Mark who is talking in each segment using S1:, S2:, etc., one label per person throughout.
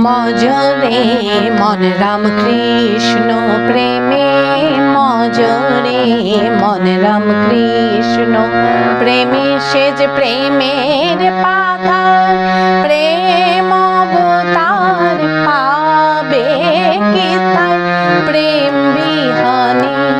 S1: মজরে মন রাম কৃষ্ণ প্রেমে মজরে মন রাম কৃষ্ণ প্রেমে, সে যে প্রেমের পাতা প্রেম অবতার পাবে কি তাই? প্রেম বিহানে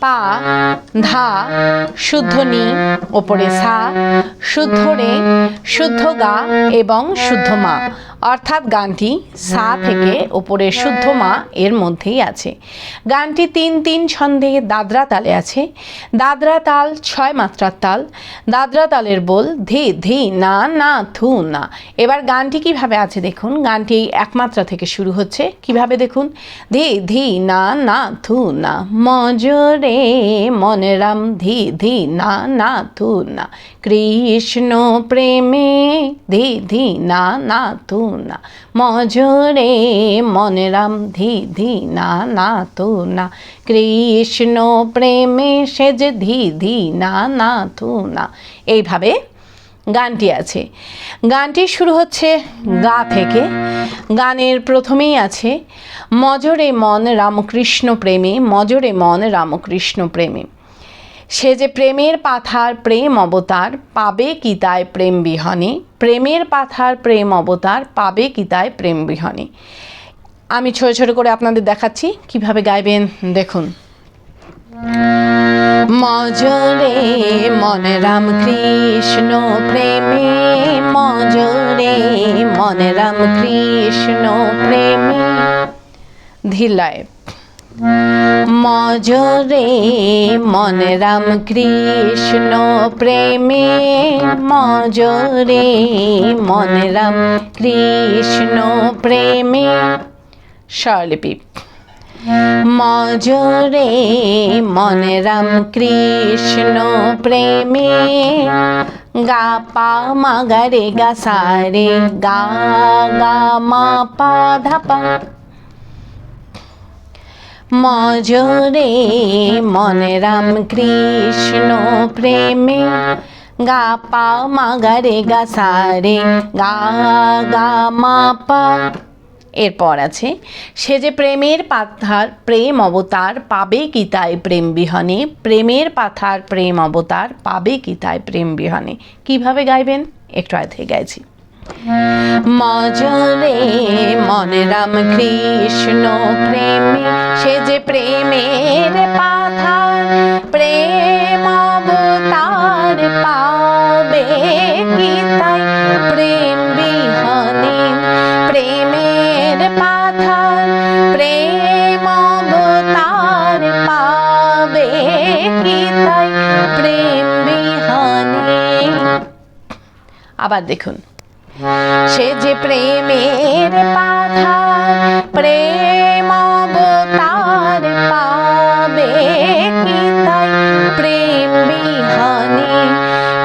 S1: পা, ধা, শুদ্ধ নি, ওপরে সা, শুদ্ধ রে, শুদ্ধ গা এবং শুদ্ধ মা। অর্থাৎ গানটি সা থেকে ওপরে শুদ্ধ মা এর মধ্যেই আছে। গানটি তিন তিন ছন্দে দাদরা তালে আছে। দাদরা তাল ছয় মাত্রার তাল। দাদরা তালের বল ধি ধি না না থু না। এবার গানটি কীভাবে আছে দেখুন। গানটি এই এক থেকে শুরু হচ্ছে। কীভাবে দেখুন? ধি ধি না না থু না। মজরে মনে রাম ধি ধি না না থু না। কৃষ্ণ প্রেমে ধি ধি না না থু না। মজরে মনে রাম ধি ধি না না থু না। কৃষ্ণ প্রেমে সেজ ধি ধি না না থু না। এইভাবে গানটি আছে। গানটি শুরু হচ্ছে গা থেকে। গানের প্রথমেই আছে, মজরে মন রামকৃষ্ণ প্রেমে, মজরে মন রামকৃষ্ণ প্রেমে। সে যে প্রেমের পাথার প্রেম অবতার, পাবে কি তাই প্রেম বিহনে? প্রেমের পাথার প্রেম অবতার, পাবে কি তাই প্রেম বিহনে? আমি ছোট ছোট করে আপনাদের দেখাচ্ছি, কীভাবে গাইবেন দেখুন। মজরে মনে রাম কৃষ্ণ প্রেমে মজরে মনে রাম কৃষ্ণ প্রেমে। ধিলায় মজরে মনে রাম কৃষ্ণ প্রেমে মজরে মনে রাম কৃষ্ণ প্রেমে। স্বরলিপি মজরে মনে রাম কৃষ্ণ প্রেমে। গা পা মা গা রে গা সা রে গা গা মা পা ধা পা। মজরে মনে রাম কৃষ্ণ প্রেমে। গা পা মা গা রে গা সা রে গা গা মা পা। এরপর আছে, সে যে প্রেমের পাথার প্রেম অবতার পাবে কি তাই প্রেম বিহনে? প্রেমের পাথার প্রেম অবতার পাবে কি তাই প্রেম বিহনে? কীভাবে গাইবেন? একটু আগে গাইছি। মজরে মনে রাম কৃষ্ণ প্রেমে, সে যে প্রেমের পাথার আবার দেখুন। সে যে প্রেমের পাথার প্রেম অবতার পাবে কি তাই? প্রেম বিহনে,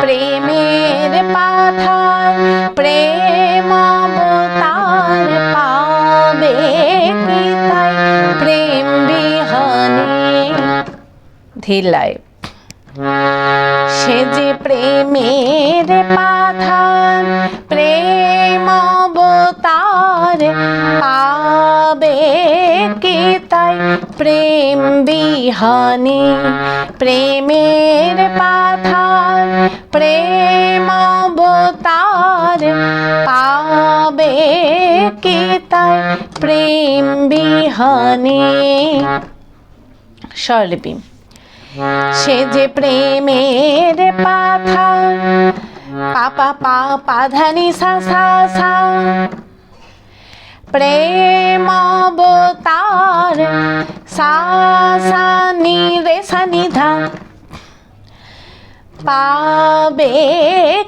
S1: প্রেমের পাথার প্রেম অবতার পাবে কি তাই? প্রেম বিহনে। ধীলায় সে যে প্রেমের পাথার প্রেম বিহনে, প্রেমের পাথার প্রেম অবতার পাবে কে তাই প্রেম বিহনে? স্বরলিপি। সে যে প্রেমের পাথা পা পা পা ধানি সা সা সা। প্রেম অবতার সা সা নি রে সা নি ধা পাবে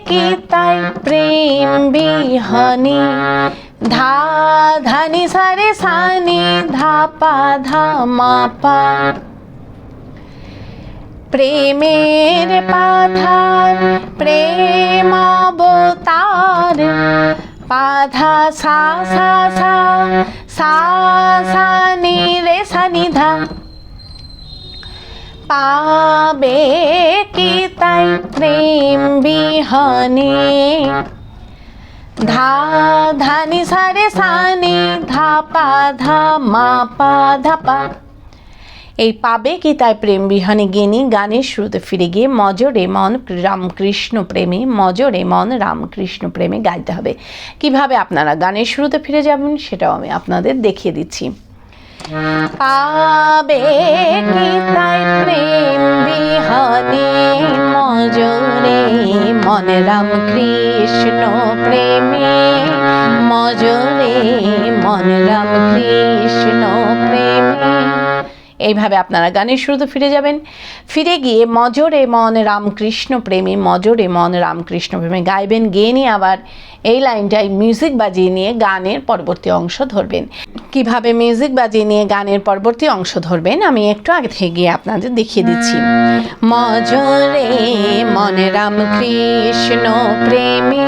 S1: কি তাই প্রেম বিহনি ধা ধানি সারে সানি ধা পা ধা মা পা প্রেমের পাথার প্রেম অবতার পাধা সা সা সা সা সা নি রে সা নি ধা পাবে কি তাই প্রেম বিহনে ধা ধানি সারে সানি ধা পা ধা মা পা ধা পা এই পাবে কি তাই প্রেম বিহানে গেনি? গানের শুরুতে ফিরে গিয়ে মজরে মন রামকৃষ্ণ প্রেমে, মজরে মন রামকৃষ্ণ প্রেমে গাইতে হবে। কীভাবে আপনারা গানের শুরুতে ফিরে যাবেন সেটাও আমি আপনাদের দেখিয়ে দিচ্ছি। পাবে কি তাই প্রেম বিহনে, মজরে মন রাম কৃষ্ণ প্রেমে, মজরে মন রাম কৃষ্ণ প্রেমে। এইভাবে আপনারা গানের শুরুতে ফিরে যাবেন। ফিরে গিয়ে মজরে মন রামকৃষ্ণ প্রেমে, মজরে মন রামকৃষ্ণ প্রেমে গাইবেন, গেয়ে নিয়ে আবার এই লাইনটাই মিউজিক বাজিয়ে নিয়ে গানের পরবর্তী অংশ ধরবেন। কীভাবে মিউজিক বাজিয়ে নিয়ে গানের পরবর্তী অংশ ধরবেন, আমি একটু আগে থেকে গিয়ে আপনাদের দেখিয়ে দিচ্ছি। মজরে মন রামকৃষ্ণ প্রেমে।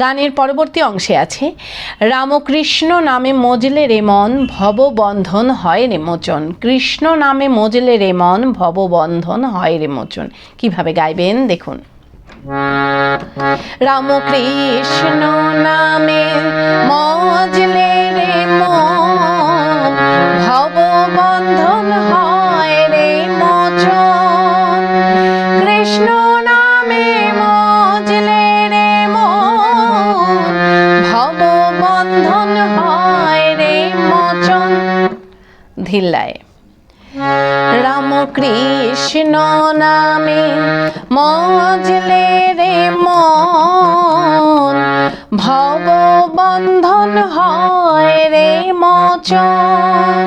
S1: গানের পরবর্তী অংশে আছে, রামকৃষ্ণ নামে মজলে রে মন, ভববন্ধন হয় রে মোচন। কৃষ্ণ নামে মজলে রে মন, ভববন্ধন হয় রে মোচন। কীভাবে গাইবেন? দেখুন। রামকৃষ্ণ নামে মজলে রে মন, ভববন্ধন হয় রে মোচন। কৃষ্ণ ভববন্ধন হয় রে মোচন। ধিল্লায় রামকৃষ্ণ নামে মজলে রে মন। ভববন্ধন হয় রে মোচন।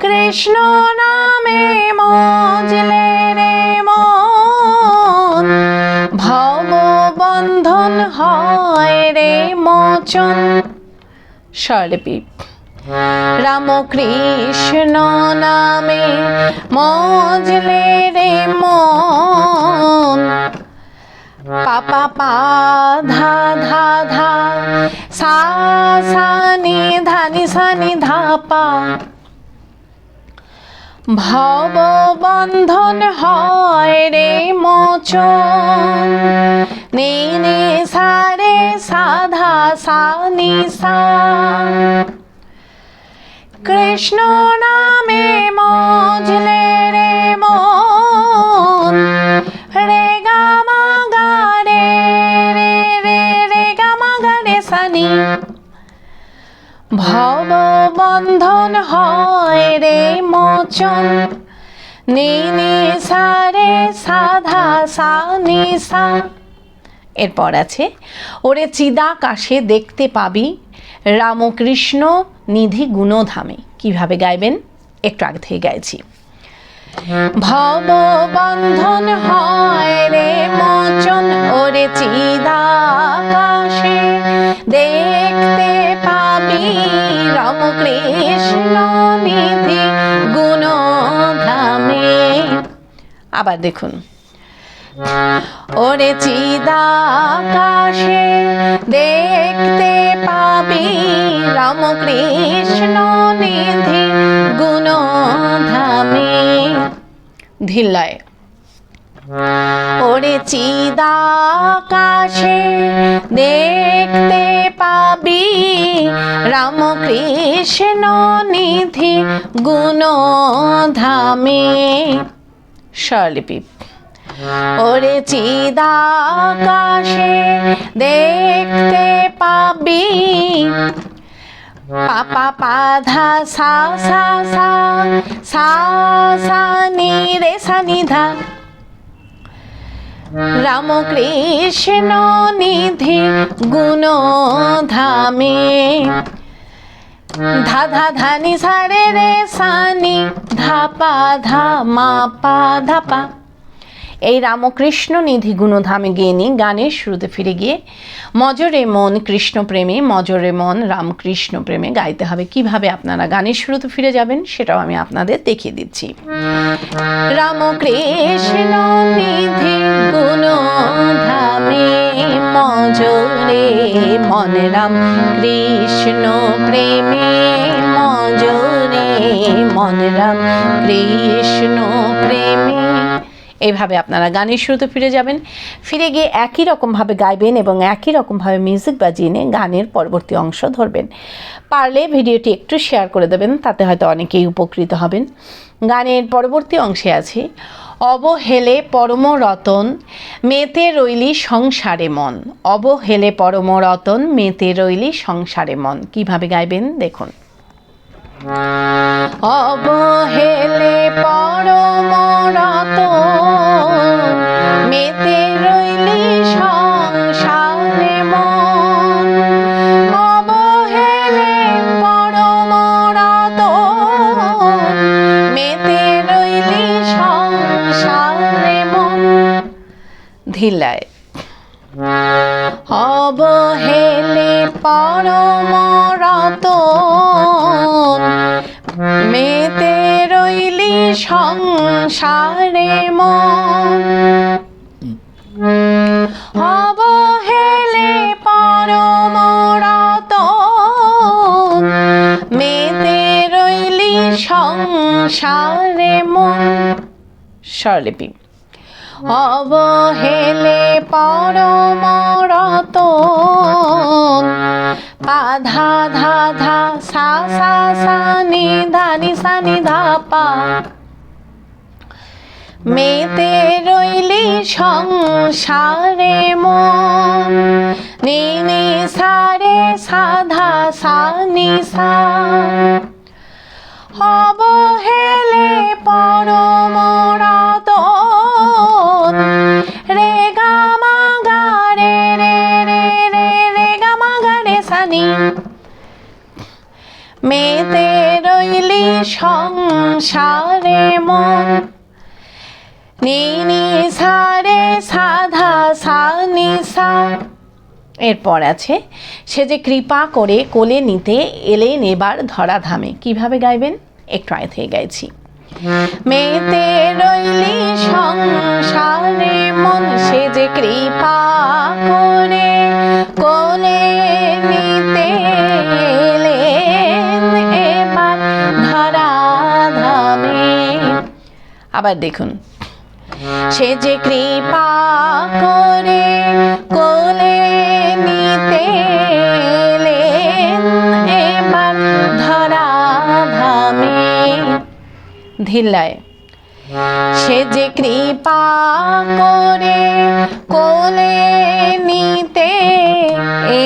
S1: কৃষ্ণ নামে মজলে রে মন। ভববন্ধন হয় রে মোচন। স্বরলিপি রামকৃষ্ণ নামে মজলে রে মন। পাপা পা ধা ধা ধা, সা সা নি ধা নি সা নি ধা পা। ভব বন্ধন হয় রে মোচন নে নে সা রে সাধা সা নি সা কৃষ্ণ নামে মজলে রে মন রে গা মা গা রে রে রে রে গা মা গা রে সানি ভব বন্ধন হয় রে মোচন নি নি সা রে সাধা সা নি সা এরপর আছে, ওরে চিদাকাশে দেখতে পাবি, রামকৃষ্ণ নিধি গুণধামে। কীভাবে গাইবেন? একটু আগে থেকে গাইছি। ভব বন্ধন হয় রে মোচন, ওরে চিদাকাশে দেখতে পাবি, রামকৃষ্ণ নিধি গুণধামে। আবার দেখুন। ওরে চিদাকাশে দেখতে পাবি রামকৃষ্ণ নিধি গুণধামে। ধিল্লয়। ওরে চিদাকাশে দেখতে পাবি রামকৃষ্ণ নিধি গুণ ধামে স্বরলিপি। ওরে চিদাকাশে দেখতে পাবি। পাপা পাধা সা সা সা সা সা, নি, রে, সা, নি, ধা। রামকৃষ্ণ নিধি গুণ ধামে ধা ধা ধানি সারে রে সানি ধাপা ধা মা, পা ধাপা এই রামকৃষ্ণ নিধি গুণধামে গিয়ে নিই গানের শুরুতে ফিরে গিয়ে, মজরে মন কৃষ্ণ প্রেমে, মজরে মন রামকৃষ্ণ প্রেমে গাইতে হবে। কীভাবে আপনারা গানের শুরুতে ফিরে যাবেন সেটাও আমি আপনাদের দেখিয়ে দিচ্ছি। রামকৃষ্ণ নিধি গুণধামে, মজরে মন রাম কৃষ্ণ প্রেমে, মজরে মন রাম কৃষ্ণ প্রেমে এইভাবে আপনারা গানের শুরুতে ফিরে যাবেন। ফিরে গিয়ে একই রকমভাবে গাইবেন এবং একই রকমভাবে মিউজিক বাজিয়ে নিয়ে গানের পরবর্তী অংশ ধরবেন। পারলে ভিডিওটি একটু শেয়ার করে দেবেন, তাতে হয়তো অনেকেই উপকৃত হবেন। গানের পরবর্তী অংশে আছে। অবহেলে পরম রতন, মেতে রইলি সংসারে মন। অবহেলে পরম রতন, মেতে রইলি সংসারে মন। কীভাবে গাইবেন? দেখুন। অবহেলে পরম রতন মেতে রইলি সংসারে মন। অবহেলে পরম রতন মেতে রইলি সংসারে মন। ধিলায় অবহেলে পরম সংসারে মন। অবহেলে পরম রতন মেতে রইলি সংসারে মন। স্বরলিপি। অবহেলে পরম রতন পাধা ধা ধা সা সা সা, নি, ধা, নি, সা, নি, ধা, পা। মেতে রইলি সংসারে মন। নি নি সারে সাধা সানি সা। অবহেলে পরম রতন। রে গা মা রে রে রে রে রে গা মা গা রে সানি। মেতে রইলি সংসারে মন। সাধা এরপর আছে, সে যে কৃপা করে কোলে নিতে এলেন এবার ধরা ধামে কীভাবে গাইবেন? একটু আয় থেকে গাইছি। মেতে রইলি সংসারে মন, সে যে কৃপা করে কোলে নিতে এবার ধরা ধামে আবার দেখুন সে যে কৃপা করে কোলে নিতে ধরা ধামে ধিল্লায়। সে যে কৃপা করে কোলে নিতে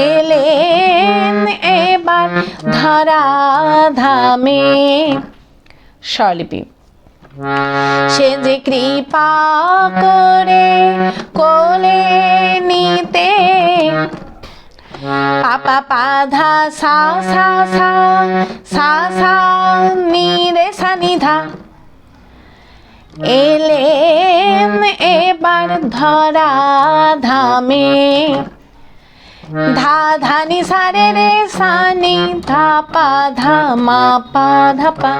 S1: এলেন, এবার ধরা ধামে স্বরলিপি। সে যে কৃপা করে কোলে নিতে। পাপা পাধা সা সা সা সা সা নি রে সা নি ধা এলেন এবার ধরা ধামে। ধা, ধানি সারে রে সানি ধা পা, ধা, মা, পা, ধা, পা।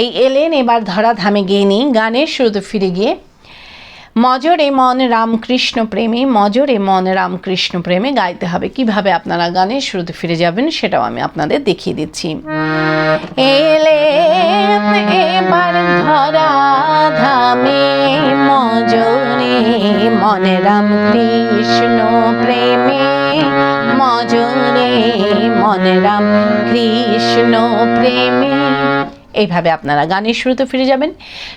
S1: এই এলেন, এবার ধরা ধামে গিয়ে নিই। গানের শুরুতে ফিরে গিয়ে, মজরে মন রামকৃষ্ণ প্রেমে, মজরে মন রামকৃষ্ণ প্রেমে গাইতে হবে। কীভাবে আপনারা গানের শুরুতে ফিরে যাবেন সেটাও আমি আপনাদের দেখিয়ে দিচ্ছি। এলেন, এবার ধরা ধামে, মজরে মনে রাম কৃষ্ণ প্রেমে, মজরে মনে রাম কৃষ্ণ প্রেমে। এইভাবে আপনারা গানের শুরুতে ফিরে যাবেন।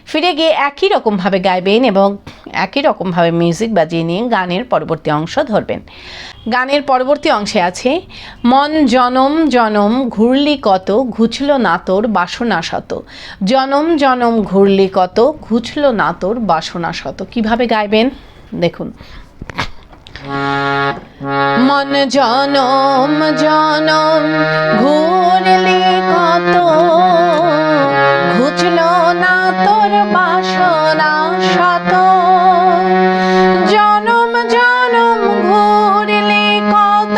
S1: ফিরে গিয়ে একই রকমভাবে গাইবেন এবং একই রকমভাবে মিউজিক বাজিয়ে নিয়ে গানের পরবর্তী অংশ ধরবেন। গানের পরবর্তী অংশে আছে, মন জনম জনম ঘুরলি কত, ঘুচল না তোর বাসনা শত। জনম জনম ঘুরলি কত, ঘুচল না তোর বাসনা শত। কীভাবে গাইবেন? দেখুন। মন জনম জনম, ঘুরলি কত? ঘুচল না তোর বাসনা শত? জনম জনম, ঘুরলি কত?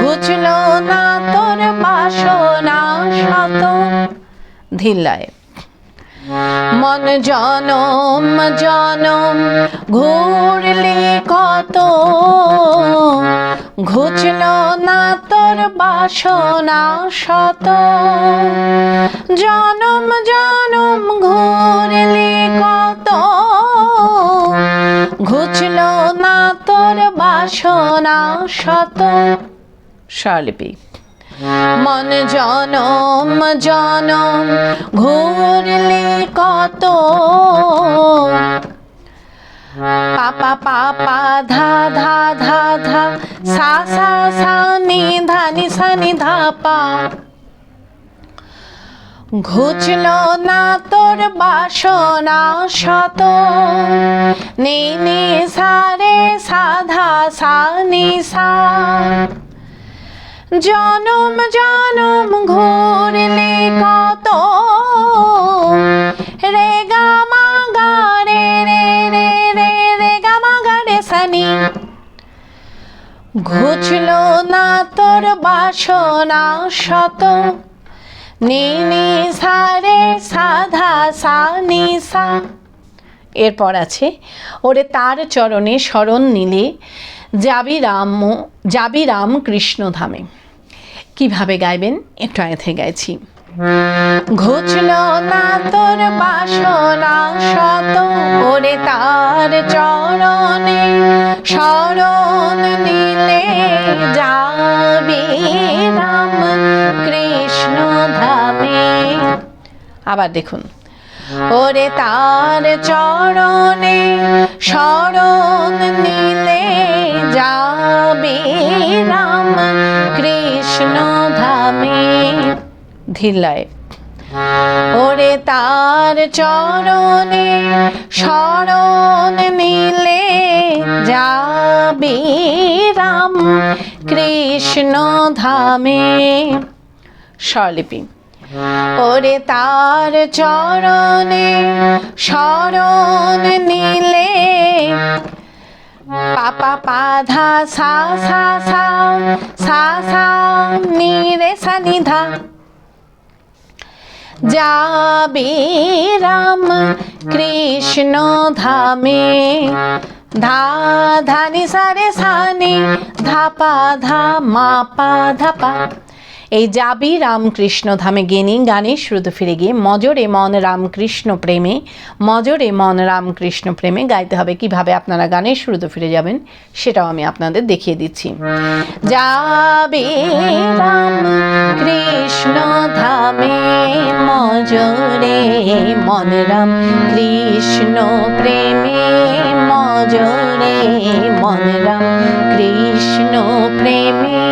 S1: ঘুচল না তোর বাসনা শত? ধিল্লায়। মন জনম জনম, ঘুরলি কত? ঘুচল না তোর বাসনা শত? জনম জনম, ঘুরলি কত? ঘুচল না তোর বাসনা শত? স্বরলিপি মন জনম জনম, ঘুরলি কত? পাপা পাপা, ধা ধা ধা ধা, সা সা সা, নি, ধা, নি, সা, নি, ধা, পা। ঘুচল না তোর বাসনা শত। নি নি, সা, রে সাধা সা, নি, সা। জনম জনম ঘুরলে কত? রে গা মা গা, রে রে রে রে রে, গা মা গা, রে, সানি। ঘুচল না তোর বাসনা শত। নি নি সা রে সাধা সানি সা এরপর আছে, ওরে তার চরণে শরণ নিলে যাবি রাম যাবি রাম কৃষ্ণ ধামে। কীভাবে গাইবেন? একটু আগে থেকে গাইছি। ঘুচল না তোর বাসনা, শত ওরে তার চরণে শরণ নিলে যাবি রাম কৃষ্ণ ধামে। আবার দেখুন। ওরে তার চরণে শরণ নিলে যাবে রাম কৃষ্ণ ধামে। ধিল্লায় ওরে তার চরণে শরণ নিলে যাবে রাম কৃষ্ণ ধামে। স্বরলিপি। ওরে তার চরণে শরণ নিলে। পাপা পাধা সা সা সা সা সা, নি, রে, সা, নি, ধা। যাবে রাম কৃষ্ণ ধামে। ধা ধানি সারে সানি ধাপা ধা মা, পা ধাপা এই যাবি রামকৃষ্ণ ধামে গেনি, গানে শুরুতে ফিরে গিয়ে মজরে মন রামকৃষ্ণ প্রেমে, মজরে মন রামকৃষ্ণ প্রেমে গাইতে হবে। কীভাবে আপনারা গানের শুরুতে ফিরে যাবেন সেটাও আমি আপনাদের দেখিয়ে দিচ্ছি। যাবে রাম কৃষ্ণ ধামে মজরে মন রাম কৃষ্ণ প্রেমে, মজরে মন রাম কৃষ্ণ প্রেমে